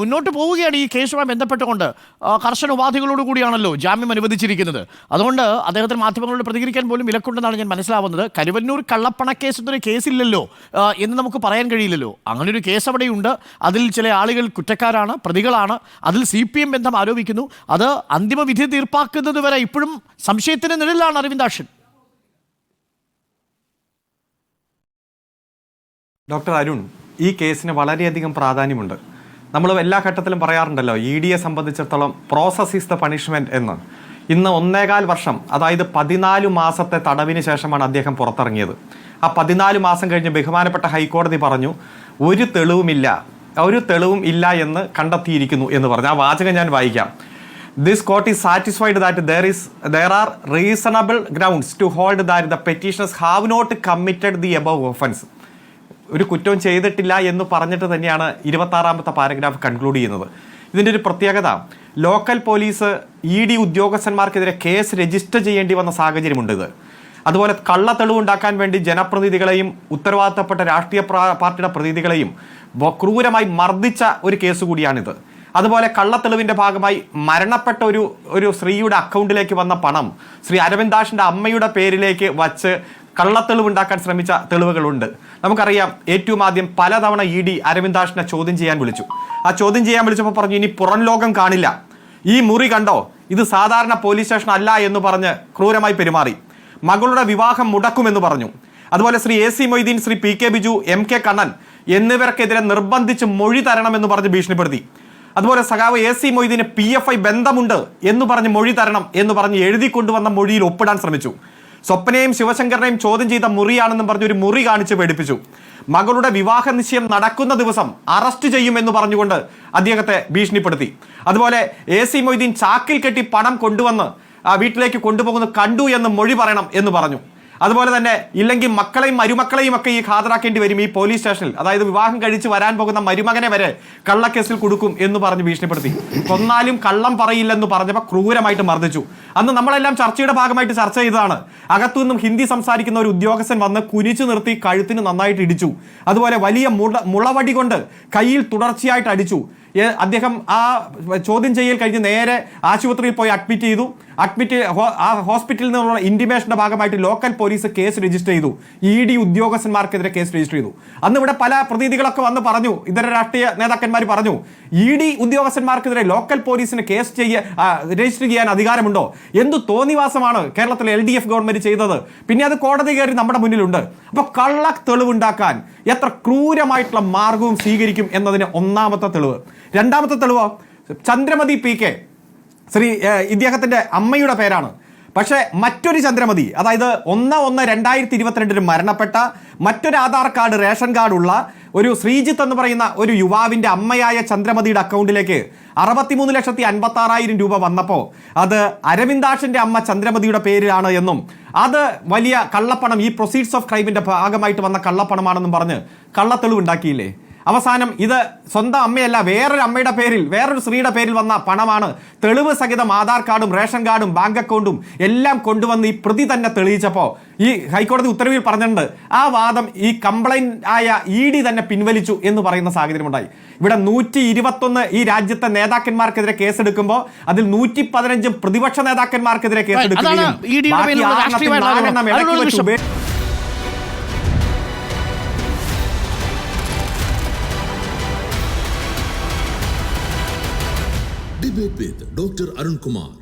മുന്നോട്ട് പോവുകയാണ് ഈ കേസുമായി ബന്ധപ്പെട്ടുകൊണ്ട്. കർശന ഉപാധികളോട് കൂടിയാണല്ലോ ജാമ്യം അനുവദിച്ചിരിക്കുന്നത്. അതുകൊണ്ട് അദ്ദേഹത്തിന് മാധ്യമങ്ങളോട് പ്രതികരിക്കാൻ പോലും വിലക്കുണ്ടെന്നാണ് ഞാൻ മനസ്സിലാവുന്നത്. കരുവന്നൂർ കള്ളപ്പണക്കേസ് എന്നൊരു കേസില്ലല്ലോ എന്ന് നമുക്ക് പറയാൻ കഴിയില്ലല്ലോ. അങ്ങനെ ഒരു കേസ് അവിടെയുണ്ട്. അതിൽ ചില ആളുകൾ കുറ്റക്കാരാണ് പ്രതികളാണ്. അതിൽ സി പി എം ബന്ധം ആരോപിക്കുന്നു. അത് അന്തിമ വിധി തീർപ്പാക്കുന്നത് വരെ ഇപ്പോഴും സംശയത്തിന് നിഴലാണ് അരവിന്ദാക്ഷൻ. ഡോക്ടർ അരുൺ ഈ കേസിന് വളരെയധികം പ്രാധാന്യമുണ്ട്. നമ്മൾ എല്ലാ ഘട്ടത്തിലും പറയാറുണ്ടല്ലോ ഇ ഡിയെ സംബന്ധിച്ചിടത്തോളം പ്രോസസ് ഈസ് ദ പണിഷ്മെന്റ് എന്ന്. ഇന്ന് ഒന്നേകാൽ വർഷം അതായത് പതിനാല് മാസത്തെ തടവിന് ശേഷമാണ് അദ്ദേഹം പുറത്തിറങ്ങിയത്. ആ പതിനാല് മാസം കഴിഞ്ഞ് ബഹുമാനപ്പെട്ട ഹൈക്കോടതി പറഞ്ഞു ഒരു തെളിവുമില്ല ഒരു തെളിവും ഇല്ല എന്ന് കണ്ടെത്തിയിരിക്കുന്നു എന്ന് പറഞ്ഞു. ആ വാചകം ഞാൻ വായിക്കാം. This court is satisfied that there is there are reasonable grounds to hold that the petitioners have not committed the above offence ഒരു കുറ്റവും ചെയ്തിട്ടില്ല എന്ന് പറഞ്ഞിട്ട് തന്നെയാണ് ഇരുപത്തി ആറാമത്തെ പാരഗ്രാഫ് കൺക്ലൂഡ് ചെയ്യുന്നത്. ഇതിന്റെ ഒരു പ്രത്യേകത ലോക്കൽ പോലീസ് ഇ ഡി ഉദ്യോഗസ്ഥന്മാർക്കെതിരെ കേസ് രജിസ്റ്റർ ചെയ്യേണ്ടി വന്ന സാഹചര്യമുണ്ട് ഇത്. അതുപോലെ കള്ള തെളിവുണ്ടാക്കാൻ വേണ്ടി ജനപ്രതിനിധികളെയും ഉത്തരവാദിത്തപ്പെട്ട രാഷ്ട്രീയ പാർട്ടിയുടെ പ്രതിനിധികളെയും ക്രൂരമായി മർദ്ദിച്ച ഒരു കേസ് കൂടിയാണിത്. അതുപോലെ കള്ളത്തെളിവിന്റെ ഭാഗമായി മരണപ്പെട്ട ഒരു ഒരു സ്ത്രീയുടെ അക്കൗണ്ടിലേക്ക് വന്ന പണം ശ്രീ അരവിന്ദാഷിന്റെ അമ്മയുടെ പേരിലേക്ക് വച്ച് കള്ളത്തെളിവുണ്ടാക്കാൻ ശ്രമിച്ച തെളിവുകളുണ്ട്. നമുക്കറിയാം ഏറ്റവും ആദ്യം പലതവണ ഇ ഡി അരവിന്ദാഷിനെ ചോദ്യം ചെയ്യാൻ വിളിച്ചു. ആ ചോദ്യം ചെയ്യാൻ വിളിച്ചപ്പോൾ പറഞ്ഞു ഇനി പുറം ലോകം കാണില്ല. ഈ മുറി കണ്ടോ? ഇത് സാധാരണ പോലീസ് സ്റ്റേഷൻ അല്ല എന്ന് പറഞ്ഞ് ക്രൂരമായി പെരുമാറി. മകളുടെ വിവാഹം മുടക്കുമെന്ന് പറഞ്ഞു. അതുപോലെ Shri A C Moideen Shri P K Biju M K Kannan എന്നിവർക്കെതിരെ നിർബന്ധിച്ച് മൊഴി തരണമെന്ന് പറഞ്ഞ് ഭീഷണിപ്പെടുത്തി. അതുപോലെ സഖാവ് എ സി മൊയ്തീന് പി എഫ് ഐ ബന്ധമുണ്ട് എന്ന് പറഞ്ഞ് മൊഴി തരണം എന്ന് പറഞ്ഞ് എഴുതി കൊണ്ടുവന്ന മൊഴിയിൽ ഒപ്പിടാൻ ശ്രമിച്ചു. സ്വപ്നയും ശിവശങ്കരനെയും ചോദ്യം ചെയ്ത മുറിയാണെന്നും പറഞ്ഞ് ഒരു മുറി കാണിച്ച് പേടിപ്പിച്ചു. മകളുടെ വിവാഹ നിശ്ചയം നടക്കുന്ന ദിവസം അറസ്റ്റ് ചെയ്യുമെന്ന് പറഞ്ഞുകൊണ്ട് അദ്ദേഹത്തെ ഭീഷണിപ്പെടുത്തി. അതുപോലെ എ സി മൊയ്തീൻ ചാക്കിൽ കെട്ടി പണം കൊണ്ടുവന്ന് ആ വീട്ടിലേക്ക് കൊണ്ടുപോകുന്നത് കണ്ടു എന്ന് മൊഴി പറയണം എന്ന് പറഞ്ഞു. അതുപോലെ തന്നെ ഇല്ലെങ്കിൽ മക്കളെയും മരുമക്കളെയും ഒക്കെ ഈ ഹാജരാക്കേണ്ടി വരും ഈ പോലീസ് സ്റ്റേഷനിൽ. അതായത് വിവാഹം കഴിച്ച് വരാൻ പോകുന്ന മരുമകനെ വരെ കള്ളക്കേസിൽ കൊടുക്കും എന്ന് പറഞ്ഞ് ഭീഷണിപ്പെടുത്തി. കൊന്നാലും കള്ളം പറയില്ലെന്ന് പറഞ്ഞപ്പോൾ ക്രൂരമായിട്ട് മർദ്ദിച്ചു. അന്ന് നമ്മളെല്ലാം ചർച്ചയുടെ ഭാഗമായിട്ട് ചർച്ച ചെയ്തതാണ്. അകത്തുനിന്നും ഹിന്ദി സംസാരിക്കുന്ന ഒരു ഉദ്യോഗസ്ഥൻ വന്ന് കുനിച്ചു നിർത്തി കഴുത്തിന് നന്നായിട്ട് ഇടിച്ചു. അതുപോലെ വലിയ മുള മുളവടി കൊണ്ട് കയ്യിൽ തുടർച്ചയായിട്ട് അടിച്ചു. അദ്ദേഹം ആ ചോദ്യം ചെയ്യൽ കഴിഞ്ഞ് നേരെ ആശുപത്രിയിൽ പോയി അഡ്മിറ്റ് ചെയ്തു. അഡ്മിറ്റ് ആ ഹോസ്പിറ്റലിൽ നിന്നുള്ള ഇന്റിമേഷന്റെ ഭാഗമായിട്ട് ലോക്കൽ പോലീസ് കേസ് രജിസ്റ്റർ ചെയ്തു. ഇ ഡി ഉദ്യോഗസ്ഥന്മാർക്കെതിരെ കേസ് രജിസ്റ്റർ ചെയ്തു. അന്ന് ഇവിടെ പല പ്രതിനിധികളൊക്കെ വന്ന് പറഞ്ഞു. ഇതര രാഷ്ട്രീയ നേതാക്കന്മാർ പറഞ്ഞു ഇ ഡി ഉദ്യോഗസ്ഥന്മാർക്കെതിരെ ലോക്കൽ പോലീസിന് കേസ് ചെയ്യ രജിസ്റ്റർ ചെയ്യാൻ അധികാരമുണ്ടോ? എന്തു തോന്നിവാസമാണ് കേരളത്തിലെ എൽ ഡി എഫ് ഗവൺമെന്റ് ചെയ്തത്? പിന്നെ അത് കോടതി കയറി നമ്മുടെ മുന്നിലുണ്ട്. അപ്പോൾ കള്ള തെളിവുണ്ടാക്കാൻ എത്ര ക്രൂരമായിട്ടുള്ള മാർഗവും സ്വീകരിക്കും എന്നതിന് ഒന്നാമത്തെ തെളിവ്. രണ്ടാമത്തെ തെളിവോ ചന്ദ്രമതി പി കെ. ശ്രീ ഇദ്ദേഹത്തിന്റെ അമ്മയുടെ പേരാണ്. പക്ഷേ മറ്റൊരു ചന്ദ്രമതി അതായത് ഒന്ന് ഒന്ന് രണ്ടായിരത്തി ഇരുപത്തിരണ്ടിന് മരണപ്പെട്ട മറ്റൊരു ആധാർ കാർഡ് റേഷൻ കാർഡ് ഉള്ള ഒരു ശ്രീജിത്ത് എന്ന് പറയുന്ന ഒരു യുവാവിന്റെ അമ്മയായ ചന്ദ്രമതിയുടെ അക്കൗണ്ടിലേക്ക് അറുപത്തിമൂന്ന് ലക്ഷത്തി അൻപത്താറായിരം രൂപ വന്നപ്പോൾ അത് അരവിന്ദാഷിന്റെ അമ്മ ചന്ദ്രമതിയുടെ പേരിലാണ് എന്നും അത് വലിയ കള്ളപ്പണം ഈ പ്രൊസീഡ്സ് ഓഫ് ക്രൈമിന്റെ ഭാഗമായിട്ട് വന്ന കള്ളപ്പണമാണെന്നും പറഞ്ഞ് കള്ളത്തെളിവ് ഉണ്ടാക്കിയില്ലേ? അവസാനം ഇത് സ്വന്തം അമ്മയല്ല വേറൊരു അമ്മയുടെ പേരിൽ വേറൊരു സ്ത്രീയുടെ പേരിൽ വന്ന പണമാണ്. തെളിവ് സഹിതം ആധാർ കാർഡും റേഷൻ കാർഡും ബാങ്ക് അക്കൗണ്ടും എല്ലാം കൊണ്ടുവന്ന് ഈ പ്രതി തന്നെ തെളിയിച്ചപ്പോൾ ഈ ഹൈക്കോടതി ഉത്തരവിൽ പറഞ്ഞിട്ടുണ്ട്. ആ വാദം ഈ കംപ്ലൈന്റ് ആയ ഇ ഡി തന്നെ പിൻവലിച്ചു എന്ന് പറയുന്ന സാഹചര്യമുണ്ടായി. ഇവിടെ നൂറ്റി ഇരുപത്തൊന്ന് ഈ രാജ്യത്തെ നേതാക്കന്മാർക്കെതിരെ കേസെടുക്കുമ്പോൾ അതിൽ നൂറ്റി പതിനഞ്ചും പ്രതിപക്ഷ നേതാക്കന്മാർക്കെതിരെ അതാണ് ஹோமியோபேத் டாக்டர் அருண்குமார்.